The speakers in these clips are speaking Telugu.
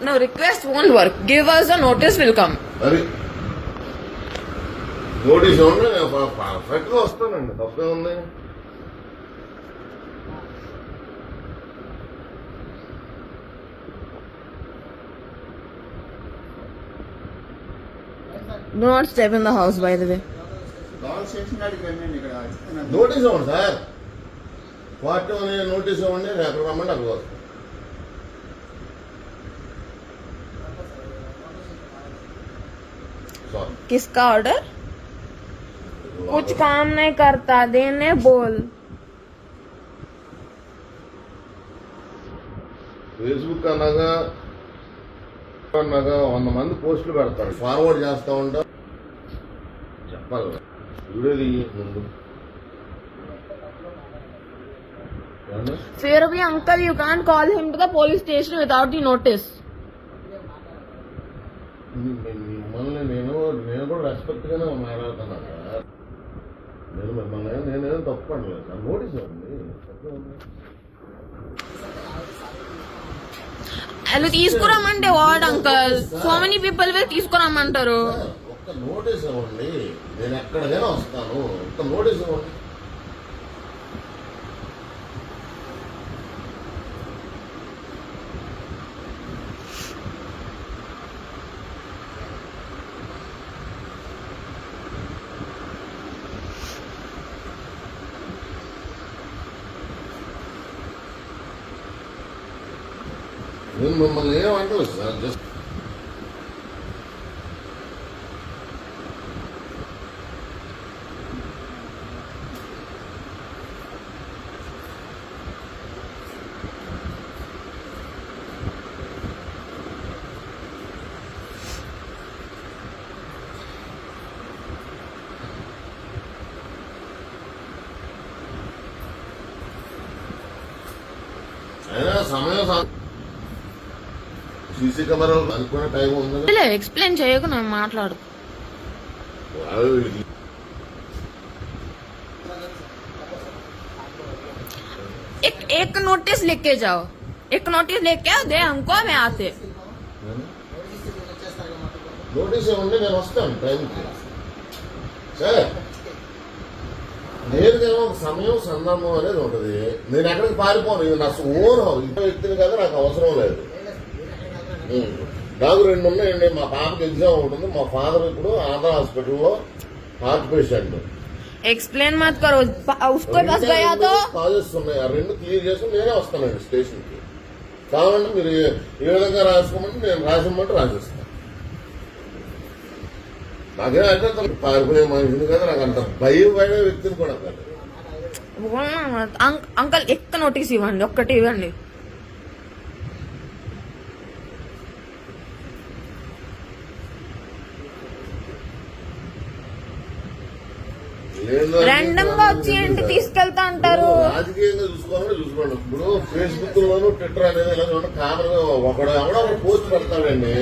No, request won't work. Give us a notice, will come. మరి నోటీస్ పర్ఫెక్ట్గా వస్తానండి తప్పే ఉంది Do not step in the house, by the way. Notice ఇవ్వండి సార్ అని నోటీస్ ఇవ్వండి ఎక్కడ రమ్మంటే అక్కడ किसका ऑर्डर कुछ काम नहीं करता देने बोल ఫేస్బుక్ అనగా అనగా వంద మంది పోస్టులు పెడతారు ఫార్వర్డ్ చేస్తా ఉంటా చెప్పాలి వీడియో తీయి ముందు ఏమన్నా? फिर भी uncle you can't call him to the police station without the notice మీ- మీ- మిమ్మల్ని నేను నేను కూడా రెస్పెక్ట్ గానే మాట్లాడుతున్నాను సార్. నేను మిమ్మల్ని నేనేం తప్పు అనలేదు సార్. నోటీస్ ఉంది. వాళ్ళు తీసుకురమ్మంటే what uncle. So many people will తీసుకురమ్మంటారు sir, ఒక్క నోటీస్ ఇవ్వండి. నేను ఎక్కడికైనా వస్తాను. ఒక్క నోటీస్ ఇవ్వండి. నేను మిమ్మల్ని ఏమంటలేదు సార్ జస్ట్ అయినా సమయం సీసీ కెమెరాలు అనుకునే టైం ఉంది ఎక్స్ప్లెయిన్ చేయకు నేను మాట్లాడు एक एक नोटिस लिख के जाओ एक नोटिस लेके आओ दे हमको मैं आते నోటీస్ ఇవ్వండి నేను వస్తాను టైంకి సరే నేరుగా సమయం సందర్భం అనేది ఉంటుంది నేను ఎక్కడికి పారిపోను ఇది నా ఓన్ హౌస్ ఇంట్లో వ్యక్తిని కదా నాకు అవసరం లేదు ఉం. నాకు రెండు ఉన్నాయండి మా పాపకి ఎగ్జామ్ ఉంటుంది మా ఫాదర్ ఇప్పుడు ఆంధ్ర హాస్పిటల్లో హార్ట్ పేషెంట్ एक्सप्लेन मत करो पा- उसके पास गया तो కాజెస్ ఉన్నాయి ఆ రెండు క్లియర్ చేసి నేనే వస్తానండి స్టేషన్కి కావాలంటే మీరు ఏ- ఏ విధంగా రాసుకోమంటే నేను రాసిమ్మంటే రాసిస్తాను నాకేం అంటే అంత పారిపోయే మనిషిని కదా నాకు అంత భయం పడే వ్యక్తిని కూడా కాదు बोलना मत अंक, अंकल एक नोटिस ఇవ్వండి ఒక్కటి ఇవ్వండి ఏందో ర్యాండమ్గా వచ్చి ఏంటి తీసుకెళ్తా అంటారు. రాజకీయంగా చూసుకోవాలని చూసుకోండి. ఇప్పుడు ఫేస్బుక్ లోను ట్విట్టర్ అనేది ఇలా కామన్ ఒకడు ఎవడో ఒక పోస్ట్ పెడతాడండి.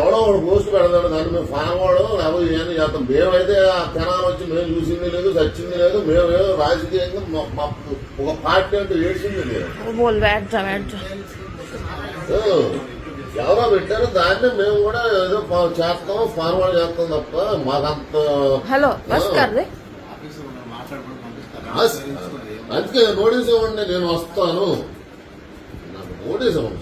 ఎవడో ఒక పోస్ట్ పెడతాడు దాన్ని మేము ఫార్వర్డ్ లేకపోతే ఏం చేస్తాం. మేమైతే ఆ తెనాలు వచ్చి మేము చూసింది లేదు చచ్చింది లేదు మేమేదో రాజకీయంగా ఒక పార్టీ అంటే ఏడ్చింది లేదు. ఎవరో పెట్టారు దాన్ని మేము కూడా ఏదో చేస్తాం ఫార్వర్డ్ చేస్తాం తప్ప మాకంత హలో అందుకే నోటీస్ ఇవ్వండి నేను వస్తాను. నాకు నోటీస్ ఇవ్వండి.